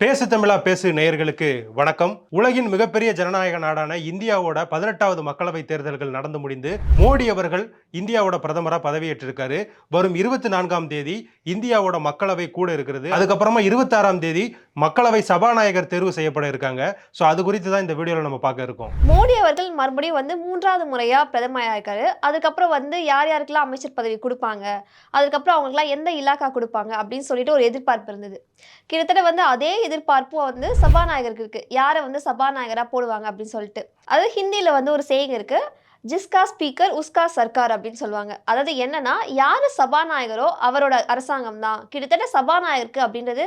பேசு தமிழா பேசு நேயர்களுக்கு வணக்கம். உலகின் மிகப்பெரிய ஜனநாயக நாடான இந்தியாவோட பதினெட்டாவது மக்களவை தேர்தல்கள் நடந்து முடிந்து மோடி அவர்கள் இந்தியாவோட பிரதமரா பதவியேற்றிருக்காரு. வரும் இருபத்தி நான்காம் தேதி இந்தியாவோட மக்களவை கூட இருக்கிறது. அதுக்கப்புறமா இருபத்தாறாம் தேதி மக்களவை சபாநாயகர் தேர்வு செய்யப்பட இருக்காங்க. ஸோ அது குறித்து தான் இந்த வீடியோவில் நம்ம பார்க்க இருக்கோம். மோடி அவர்கள் மறுபடியும் வந்து மூன்றாவது முறையாக பிரதமராக ஆயிருக்காரு அதுக்கப்புறம் வந்து யார் யாருக்கெல்லாம் அமைச்சர் பதவி கொடுப்பாங்க? அதுக்கப்புறம் அவங்களுக்குலாம் எந்த இலாக்கா கொடுப்பாங்க? அப்படின்னு சொல்லிட்டு ஒரு எதிர்பார்ப்பு இருந்தது. கிட்டத்தட்ட வந்து அதே எதிர்பார்ப்பும் வந்து சபாநாயகருக்கு இருக்குது யாரை வந்து சபாநாயகராக போடுவாங்க அப்படின்னு சொல்லிட்டு. அது ஹிந்தியில் வந்து ஒரு சேயிங் இருக்குது ஜிஸ்கா ஸ்பீக்கர் உஸ்கா சர்க்கார் அப்படின்னு சொல்லுவாங்க. அதாவது என்னன்னா யார் சபாநாயகரோ அவரோட அரசாங்கம் தான். கிட்டத்தட்ட சபாநாயகருக்கு அப்படின்றது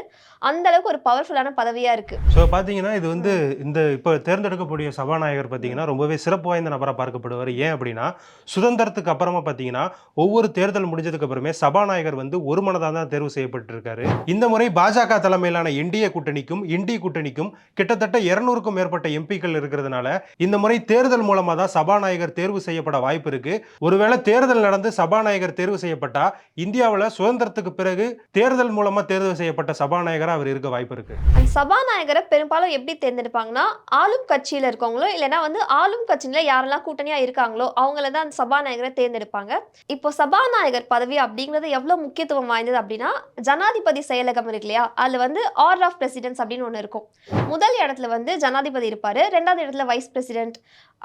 அந்த அளவுக்கு ஒரு பவர்ஃபுல்லான பதவியா இருக்கு. ஸோ பார்த்தீங்கன்னா இது வந்து இந்த இப்போ தேர்ந்தெடுக்கக்கூடிய சபாநாயகர் பார்த்தீங்கன்னா ரொம்பவே சிறப்பு வாய்ந்த நபராக பார்க்கப்படுவார். ஏன் அப்படின்னா சுதந்திரத்துக்கு அப்புறமா பார்த்தீங்கன்னா ஒவ்வொரு தேர்தல் முடிஞ்சதுக்கு அப்புறமே சபாநாயகர் வந்து ஒரு மனதாக தான் தேர்வு செய்யப்பட்டிருக்காரு. இந்த முறை பாஜக தலைமையிலான என்டிஏ கூட்டணிக்கும் இந்திய கூட்டணிக்கும் கிட்டத்தட்ட இருநூறுக்கும் மேற்பட்ட எம்பிக்கள் இருக்கிறதுனால இந்த முறை தேர்தல் மூலமாக தான் சபாநாயகர் தேர்வு செய்யப்பட வாய்ப்பு இருக்கு. ஒருவேளை தேர்தல் நடந்து சபாநாயகர் தேர்வு செய்யப்பட்டா இந்தியாவில் சுதந்திரத்துக்கு பிறகு தேர்தல் மூலமா தேர்வு செய்யப்பட்ட சபாநாயகராக அவர் இருக்க வாய்ப்பு இருக்கு. சபாநாயகரை பெரும்பாலும் எப்படி தேர்ந்தெடுப்பாங்கன்னா ஆளும் கட்சியில இருக்கவங்களோ இல்லைன்னா வந்து ஆளும் கட்சியில யாரெல்லாம் கூட்டணியா இருக்காங்களோ அவங்கள தான் அந்த சபாநாயகரை தேர்ந்தெடுப்பாங்க. இப்போ சபாநாயகர் பதவி அப்படிங்கிறது எவ்வளவு முக்கியத்துவம் வாய்ந்தது அப்படின்னா ஜனாதிபதி செயலகம் இருக்கு இல்லையா? அதுல வந்து ஆர்டர் ஆஃப் பிரசிடென்ட்ஸ் அப்படின்னு ஒன்று இருக்கும். முதல் இடத்துல வந்து ஜனாதிபதி இருப்பாரு. ரெண்டாவது இடத்துல வைஸ் பிரசிடென்ட்.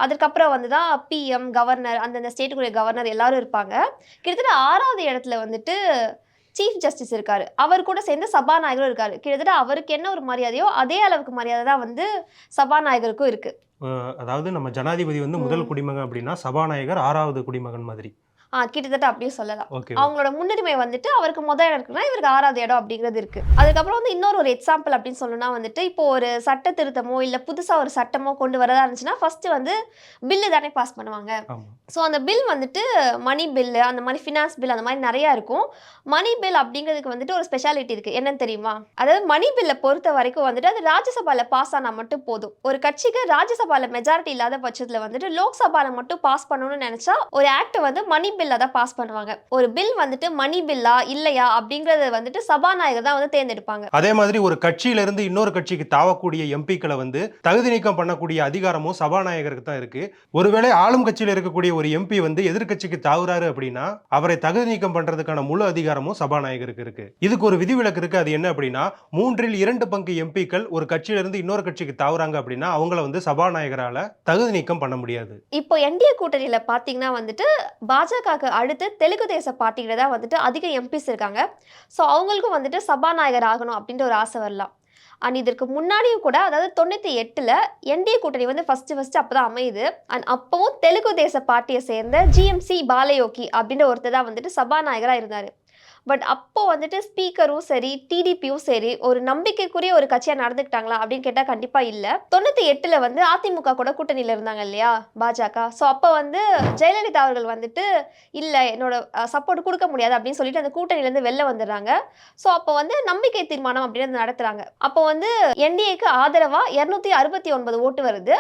அதுக்கப்புறம் வந்து தான் பிஎம் கவர்னர் அந்தந்த ஸ்டேட்டுக்குரிய கவர்னர் எல்லாரும் இருப்பாங்க. கிட்டத்தட்ட ஆறாவது இடத்துல வந்துட்டு சீஃப் ஜஸ்டிஸ் இருக்காரு. அவர் கூட சேர்ந்து சபாநாயகரும் இருக்காரு. கிட்டத்தட்ட அவருக்கு என்ன ஒரு மரியாதையோ அதே அளவுக்கு மரியாதை தான் வந்து சபாநாயகருக்கும் இருக்கு. அதாவது நம்ம ஜனாதிபதி வந்து முதல் குடிமகன் அப்படின்னா சபாநாயகர் ஆறாவது குடிமகன் மாதிரி. கிட்டத்தட்ட அப்படியும் சொல்லலாம். அவங்களோட முன்னுரிமை வந்துட்டு அவருக்கு முதல் இடம் இருக்குன்னா இவருக்கு ஆறாவது இடம் அப்படிங்கிறது இருக்கு. அதுக்கப்புறம் வந்து இன்னொரு ஒரு எக்ஸாம்பிள் அப்படின்னு சொல்லணும்னா வந்துட்டு இப்போ ஒரு சட்ட திருத்தமோ இல்லை புதுசாக ஒரு சட்டமோ கொண்டு வரதா இருந்துச்சுன்னா ஃபர்ஸ்ட் வந்து பில்லு தானே பாஸ் பண்ணுவாங்க. ஸோ அந்த பில் வந்துட்டு மணி பில்லு அந்த மாதிரி ஃபினான்ஸ் பில் அந்த மாதிரி நிறையா இருக்கும். மணி பில் அப்படிங்கிறதுக்கு வந்துட்டு ஒரு ஸ்பெஷாலிட்டி இருக்குது என்னன்னு தெரியுமா? அதாவது மணி பில்லை பொறுத்த வரைக்கும் வந்துட்டு அது ராஜ்யசபாவில் பாஸ் ஆனால் மட்டும் போதும். ஒரு கட்சிக்கு ராஜ்யசபாவில் மெஜாரிட்டி இல்லாத பட்சத்தில் வந்துட்டு லோக்சபாவில் மட்டும் பாஸ் பண்ணணும்னு நினச்சா ஒரு ஆக்ட் வந்து மணி பில்லை தான் பாஸ் பண்ணுவாங்க. ஒரு பில் வந்துட்டு மணி பில்லா இல்லையா அப்படிங்கிறத வந்துட்டு சபாநாயகர் தான் வந்து தேர்ந்தெடுப்பாங்க. அதே மாதிரி ஒரு கட்சியில இருந்து இன்னொரு கட்சிக்கு தாவக்கூடிய எம்பிக்களை வந்து தகுதி நீக்கம் பண்ணக்கூடிய அதிகாரமும் சபாநாயகருக்கு தான் இருக்கு. ஒருவேளை ஆளும் கட்சியில இருக்கக்கூடிய ஒரு எம்பி வந்து எதிர்க்கட்சிக்கு தாவுறாரு அப்படின்னா அவரை தகுதி நீக்கம் பண்றதுக்கான முழு அதிகாரமும் சபாநாயகருக்கு இருக்கு. இதுக்கு ஒரு விதிவிலக்கு இருக்கு. அது என்ன அப்படின்னா மூன்றில் இரண்டு பங்கு எம்பிக்கள் ஒரு கட்சியில இருந்து இன்னொரு கட்சிக்கு தாவுறாங்க அப்படின்னா அவங்கள வந்து சபாநாயகரால தகுதி நீக்கம் பண்ண முடியாது. இப்போ என்டிஏ கூட்டணியில் பார்த்தீங்கன்னா வந்துட்டு பாஜகவுக்கு அடுத்து தெலுங்கு தேச பார்ட்டியில தான் வந்துட்டு அதிக எம்பிஸ் இருக்காங்க. ஸோ அவங்களுக்கும் வந்துட்டு சபாநாயகர் ஆகணும் அப்படின்ற ஒரு ஆசை வரலாம். அண்ட் இதற்கு முன்னாடியும் கூட அதாவது தொண்ணூற்றி எட்டில் என்டிஏ கூட்டணி வந்து ஃபஸ்ட்டு ஃபஸ்ட்டு அப்போ தான் அமையுது. அண்ட் அப்போவும் தெலுங்கு தேச பார்ட்டியை சேர்ந்த ஜிஎம்சி பாலயோகி அப்படின்ற ஒருத்தர் தான் வந்துட்டு சபாநாயகராக இருந்தார். பட் அப்போ வந்துட்டு ஸ்பீக்கரும் சரி டிடிபியும் சரி ஒரு நம்பிக்கைக்குரிய ஒரு கட்சியாக நடந்துக்கிட்டாங்களா அப்படின்னு கேட்டால் கண்டிப்பாக இல்லை. தொண்ணூற்றி எட்டில் வந்து அதிமுக கூட கூட்டணியில் இருந்தாங்க இல்லையா பாஜக. ஸோ அப்போ வந்து ஜெயலலிதா அவர்கள் வந்துட்டு இல்லை என்னோட சப்போர்ட் கொடுக்க முடியாது அப்படின்னு சொல்லிட்டு அந்த கூட்டணியிலேருந்து வெளில வந்துடுறாங்க. ஸோ அப்போ வந்து நம்பிக்கை தீர்மானம் அப்படின்னு நடத்துகிறாங்க அப்போ வந்து என்டிஏக்கு ஆதரவாக இரநூத்தி அறுபத்தி ஒன்பது ஓட்டு வருது.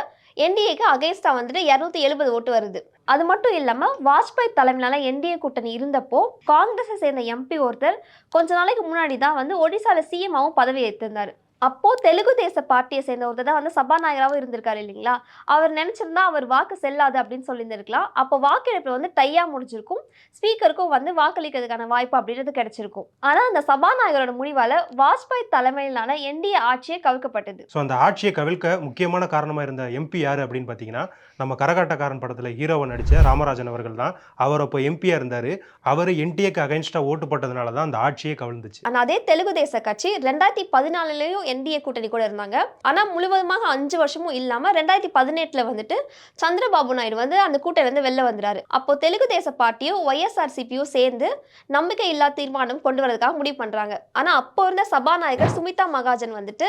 என்டிஏக்கு அகேன்ஸ்டாக வந்துட்டு இரநூத்தி எழுபது ஓட்டு வருது. அது மட்டும் இல்லாமல் வாஜ்பாய் தலைமையிலான என்டிஏ கூட்டணி இருந்தப்போ காங்கிரஸை சேர்ந்த எம்பி ஒருத்தர் கொஞ்ச நாளைக்கு முன்னாடி தான் வந்து ஒடிசாவில் சிஎம்மாவும் பதவி ஏற்றிருந்தார் அப்போ தெலுங்கு தேச பார்ட்டியை சேர்ந்த ஒருத்தர் தான் வந்து சபாநாயகராகவும் இருந்திருக்காரு இல்லைங்களா? அவர் நினைச்சிருந்தா அவர் வாக்கு செல்லாது அப்படின்னு சொல்லியிருந்திருக்கலாம். அப்போ வாக்கெடுப்பு வந்து டையா முடிஞ்சிருக்கும். ஸ்பீக்கருக்கும் வந்து வாக்களிக்கிறதுக்கான வாய்ப்பு அப்படின்றது கிடைச்சிருக்கும். ஆனா அந்த சபாநாயகரோட முடிவால வாஜ்பாய் தலைமையிலான என்டிஏ ஆட்சியே கவிழ்க்கப்பட்டது. ஸோ அந்த ஆட்சியை கவிழ்க்க முக்கியமான காரணமாக இருந்த எம்பி யார் அப்படின்னு பார்த்தீங்கன்னா நம்ம கரகாட்டக்காரன் படத்தில் ஹீரோவை நடித்த ராமராஜன் அவர்கள் தான். அவர் அப்போ எம்பியாக இருந்தார். அவர் என்டிஏக்கு அகைன்ஸ்டாக ஓட்டு போட்டதுனால தான் அந்த ஆட்சியே கவிழ்ந்துச்சு. ஆனா அதே தெலுங்கு தேச கட்சி ரெண்டாயிரத்தி பதினாலுலயும் என்டிஏ கூட்டணி கூட இருந்தாங்க. ஆனால் முழுவதுமாக அஞ்சு வருஷமும் இல்லாமல் ரெண்டாயிரத்தி பதினெட்டில் வந்துட்டு சந்திரபாபு நாயுடு வந்து அந்த கூட்டணி வந்து வெளில வந்துறாரு அப்போ தெலுங்கு தேச பார்ட்டியும் ஒய்எஸ்ஆர்சிபியும் சேர்ந்து நம்பிக்கை இல்லா தீர்மானம் கொண்டு வரதுக்காக முடிவு பண்ணுறாங்க ஆனால் அப்போ இருந்த சபாநாயகர் சுமிதா மகாஜன் வந்துட்டு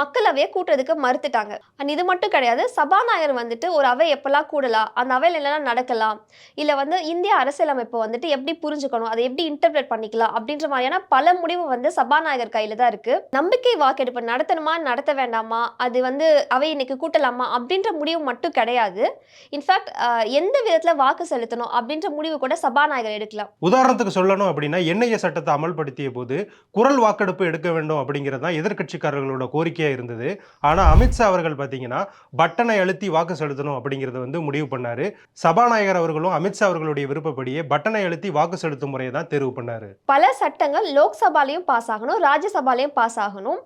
மக்களவையை கூட்டுறதுக்கு மறுத்துட்டாங்க. அண்ட் இது மட்டும் கிடையாது சபாநாயகர் வந்துட்டு ஒரு அவை எப்பெல்லாம் கூடலாம் அந்த அவையில் என்னெல்லாம் நடக்கலாம் இல்லை வந்து இந்திய அரசியலமைப்பு வந்துட்டு எப்படி புரிஞ்சுக்கணும் அதை எப்படி இன்டர்பிரேட் பண்ணிக்கலாம் அப்படின்ற மாதிரியான பல முடிவு வந்து சபாநாயகர் கையில் தான் இருக்குது நம்பிக்கை வாக்கெடுப்பு நடத்தணுமா நடத்த வேண்டாமா அது வந்து அவை இன்னைக்கு கூட்டலாமா அப்படின்ற முடிவு மட்டும் கிடையாது. இன்ஃபேக்ட் எந்த விதத்தில் வாக்கு செலுத்தணும் அப்படின்ற முடிவு கூட சபாநாயகர் எடுக்கலாம். உதாரணத்துக்கு சொல்லணும் அப்படின்னா என்ஐஏ சட்டத்தை அமல்படுத்திய போது குரல் வாக்கெடுப்பு எடுக்க வேண்டும் அப்படிங்கிறது தான் எதிர்க்கட்சிக்காரர்களோட கோரிக்கையாக இருந்தது. ஆனால் அமித்ஷா அவர்கள் பார்த்தீங்கன்னா பட்டனை அழுத்தி வாக்கு செலுத்தணும் அப்படிங்கிறத வந்து முடிவு பண்ணாரு. சபாநாயகர் அவர்களும் அமித்ஷா அவர்களுடைய விருப்பப்படியே பட்டனை அழுத்தி வாக்கு செலுத்தும் முறையை தான் தேர்வு பண்ணாரு. பல சட்டங்கள் லோக்சபாலையும் பாஸ் ஆகணும் ராஜ்யசபாலையும் பாஸ் ஆகணும்.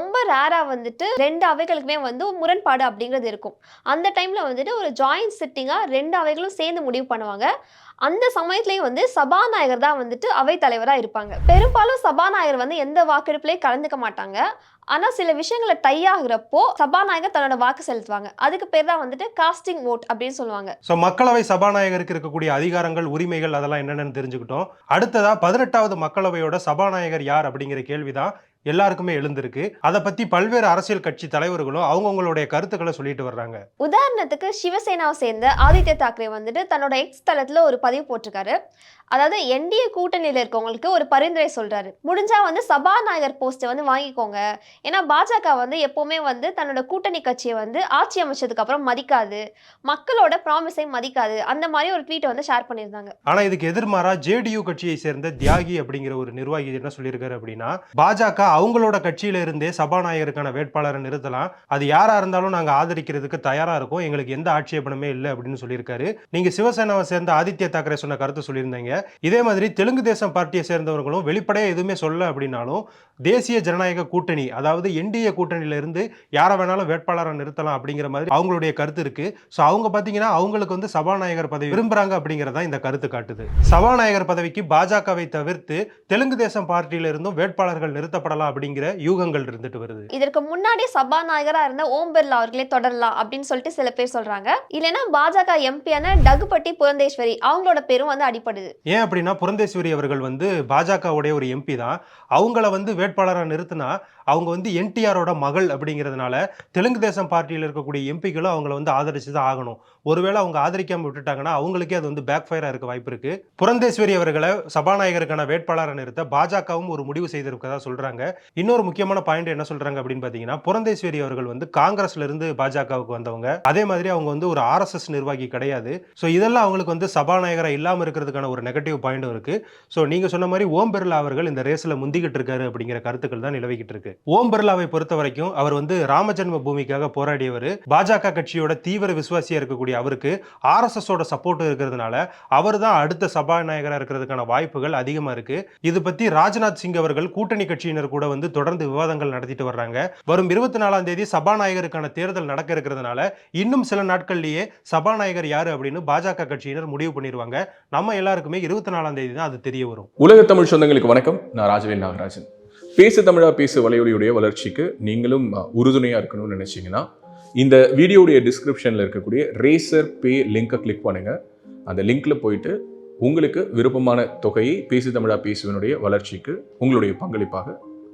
ரொம்ப ரேராக வந்துட்டு ரெண்டு அவைகளுக்குமே வந்து முரண்பாடு அப்படிங்கிறது இருக்கும். அந்த டைமில் வந்துட்டு ஒரு ஜாயிண்ட் சிட்டிங்காக ரெண்டு அவைகளும் சேர்ந்து முடிவு பண்ணுவாங்க. அந்த சமயத்துலேயும் வந்து சபாநாயகர் தான் வந்துட்டு அவைத்தலைவராக இருப்பாங்க. பெரும்பாலும் சபாநாயகர் வந்து எந்த வாக்கெடுப்புலையும் கலந்துக்க மாட்டாங்க. ஆனால் சில விஷயங்களை டை ஆகுறப்போ சபாநாயகர் தன்னோட வாக்கு செலுத்துவாங்க. அதுக்கு பேர் தான் வந்துட்டு காஸ்டிங் ஓட் அப்படின்னு சொல்லுவாங்க. ஸோ மக்களவை சபாநாயகருக்கு இருக்கக்கூடிய அதிகாரங்கள் உரிமைகள் அதெல்லாம் என்னென்னு தெரிஞ்சுக்கிட்டோம். அடுத்ததா பதினெட்டாவது மக்களவையோட சபாநாயகர் யார் அப்படிங்கிற கேள்விதான் எல்லாருக்குமே எழுந்திருக்கு. அதை பத்தி பல்வேறு அரசியல் கட்சி தலைவர்களும் அவங்கவுங்களுடைய கருத்துக்களை சொல்லிட்டு வர்றாங்க. உதாரணத்துக்கு சிவசேனாவை சேர்ந்த ஆதித்ய தாக்கரே வந்துட்டு தன்னோட எக்ஸ் தளத்தில் ஒரு பதிவு போட்டிருக்காரு. அதாவது என்டிஏ கூட்டணியில் இருக்கவங்களுக்கு ஒரு பரிந்துரை சொல்றாரு. முடிஞ்சா வந்து சபாநாயகர் போஸ்ட்டை வந்து வாங்கிக்கோங்க. ஏன்னா பாஜக வந்து எப்பவுமே வந்து தன்னோட கூட்டணி கட்சியை வந்து ஆட்சி அமைச்சதுக்கு அப்புறம் மதிக்காது. மக்களோட ப்ராமிஸை மதிக்காது. அந்த மாதிரி ஒரு ட்வீட்டை வந்து ஷேர் பண்ணியிருந்தாங்க. ஆனா இதுக்கு எதிர்மாறா ஜேடியு கட்சியை சேர்ந்த தியாகி அப்படிங்கிற ஒரு நிர்வாகி என்ன சொல்லியிருக்காரு அப்படின்னா பாஜக அவங்களோட கட்சியில இருந்தே சபாநாயகருக்கான வேட்பாளரை நிறுத்தலாம். அது யாரா இருந்தாலும் நாங்க ஆதரிக்கிறதுக்கு தயாரா இருக்கோம். எங்களுக்கு எந்த ஆட்சேபனமே இல்லை அப்படின்னு சொல்லியிருக்காரு. நீங்க சிவசேனாவை சேர்ந்த ஆதித்ய தாக்கரே சொன்ன கருத்து சொல்லியிருந்தீங்க. இதே மாதிரி தெலுங்கு தேசம் பார்ட்டியை சேர்ந்தவர்களும் வெளிப்படையா எதுவுமே சொல்ல அப்படின்னாலும் தேசிய ஜனநாயக கூட்டணி அதாவது என்டிஏ கூட்டணியில இருந்து யாரை வேணாலும் வேட்பாளரை நிறுத்தலாம் அப்படிங்கிற மாதிரி அவங்களுடைய கருத்து இருக்கு. ஸோ அவங்க பார்த்தீங்கன்னா அவங்களுக்கு வந்து சபாநாயகர் பதவி விரும்புறாங்க அப்படிங்கிறதா இந்த கருத்து காட்டுது. சபாநாயகர் பதவிக்கு பாஜகவை தவிர்த்து தெலுங்கு தேசம் பார்ட்டியில இருந்தும் வேட்பாளர்கள் நிறுத்தப்படலாம் அப்படிங்கிற யூகங்கள் இருந்துட்டு வருது. இதற்கு முன்னாடி சபாநாயகரா இருந்த ஓம் பிர்லா அவர்களே தொடரலாம் அப்படின்னு சொல்லிட்டு சில பேர் சொல்றாங்க. இல்லைன்னா பாஜக எம்பியான டகுபட்டி புரந்தேஸ்வரி அவங்களோட பேரும் வந்து அடிப்படுது ஏன் அப்படின்னா புரந்தேஸ்வரி அவர்கள் வந்து பாஜகவுடைய ஒரு எம்பி தான். அவங்கள வந்து வேட்பாளராக நிறுத்தினா அவங்க வந்து என்டிஆரோட மகள் அப்படிங்கிறதுனால தெலுங்கு தேசம் பார்ட்டியில் இருக்கக்கூடிய எம்பிக்களும் அவங்கள வந்து ஆதரிச்சு தான் ஆகணும். ஒருவேளை அவங்க ஆதரிக்காம விட்டுட்டாங்கன்னா அவங்களுக்கே அது வந்து பேக் ஃபயராக இருக்க வாய்ப்பு இருக்கு. புரந்தேஸ்வரி அவர்களை சபாநாயகருக்கான வேட்பாளரை நிறுத்த பாஜகவும் ஒரு முடிவு செய்திருக்கதா சொல்றாங்க. இன்னொரு முக்கியமான பாயிண்ட் என்ன சொல்றாங்க அப்படின்னு பாத்தீங்கன்னா புரந்தேஸ்வரி அவர்கள் வந்து காங்கிரஸ்ல இருந்து பாஜகவுக்கு வந்தவங்க. அதே மாதிரி அவங்க வந்து ஒரு ஆர்எஸ்எஸ் நிர்வாகி கிடையாது. ஸோ இதெல்லாம் அவங்களுக்கு வந்து சபாநாயகராக இல்லாமல் இருக்கிறதுக்கான ஒரு நெகட்டிவ் பாயிண்டும் இருக்கு. ஸோ நீங்க சொன்ன மாதிரி ஓம் பிர்லா அவர்கள் இந்த ரேஸ்ல முந்திக்கிட்டு இருக்காரு அப்படிங்கிற கருத்துக்கள் தான் நிலவிக்கிட்டு இருக்கு. ஓம் பிர்லாவை பொறுத்த வரைக்கும் அவர் வந்து ராமஜென்ம பூமிக்காக போராடியவர். பாஜக கட்சியோட தீவிர விசுவாசியா இருக்கக்கூடிய அவருக்கு ஆர்எஸ்எஸ் ஓட சப்போர்ட் இருக்கிறதுனால அவர் தான் அடுத்த சபாநாயகராக இருக்கிறதுக்கான வாய்ப்புகள் அதிகமா இருக்கு. இது பத்தி ராஜ்நாத் சிங் அவர்கள் கூட்டணி கட்சியினர் கூட வந்து தொடர்ந்து விவாதங்கள் நடத்திட்டு வர்றாங்க. வரும் இருபத்தி நாலாம் தேதி சபாநாயகருக்கான தேர்தல் நடக்க இருக்கிறதுனால இன்னும் சில நாட்கள்லேயே சபாநாயகர் யாரு அப்படின்னு பாஜக கட்சியினர் முடிவு பண்ணிடுவாங்க நம்ம எல்லாருக்குமே இருபத்தி நாலாம் தேதி தான் அது தெரிய வரும். உலக தமிழ் சொந்தங்களுக்கு வணக்கம். நான் ராஜவேல் நாகராஜன். பேசு தமிழா பேசு வலையொலியுடைய வளர்ச்சிக்கு நீங்களும் உறுதுணையாக உறுதுணையா இருக்கணும்னு நினைச்சீங்கன்னா இந்த வீடியோடைய டிஸ்கிரிப்ஷன்ல இருக்கக்கூடிய ரேசர் பே லிங்கை கிளிக் பண்ணுங்க. அந்த லிங்க்ல போயிட்டு உங்களுக்கு விருப்பமான தொகையை பேசு தமிழா பேசுவனுடைய வளர்ச்சிக்கு உங்களுடைய பங்களிப்பாக